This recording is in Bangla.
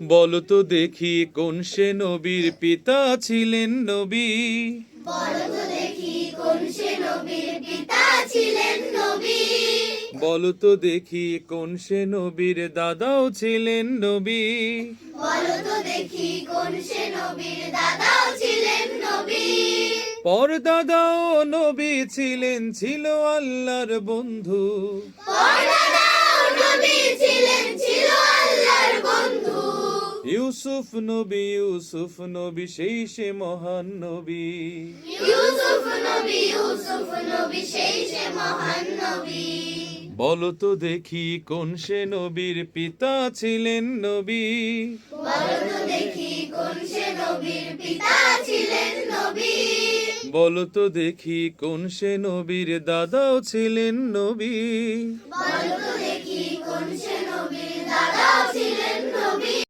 বলো তো দেখি কোন সে নবীর পিতা ছিলেন নবী? বলো তো দেখি কোন সে নবীর পিতা ছিলেন নবী? বলো দেখি কোন সে নবীর দাদাও ছিলেন নবী? বলো দেখি কোন সে নবীর দাদাও ছিলেন নবী? পর দাদাও নবী ছিলেন ছিল আল্লাহর বন্ধু। পরদাদাও ইউসুফ নবী ইউসুফ নবী সেই সে মহান নবী। ইউসুফ নবী ইউসুফ নবী সেই সে মহান নবী। বলো তো দেখি কোন সে নবীর পিতা ছিলেন নবী? বলো তো দেখি কোন সে নবীর পিতা ছিলেন নবী? বলো তো দেখি কোন সে নবীর দাদাও ছিলেন নবী? বলো তো দেখি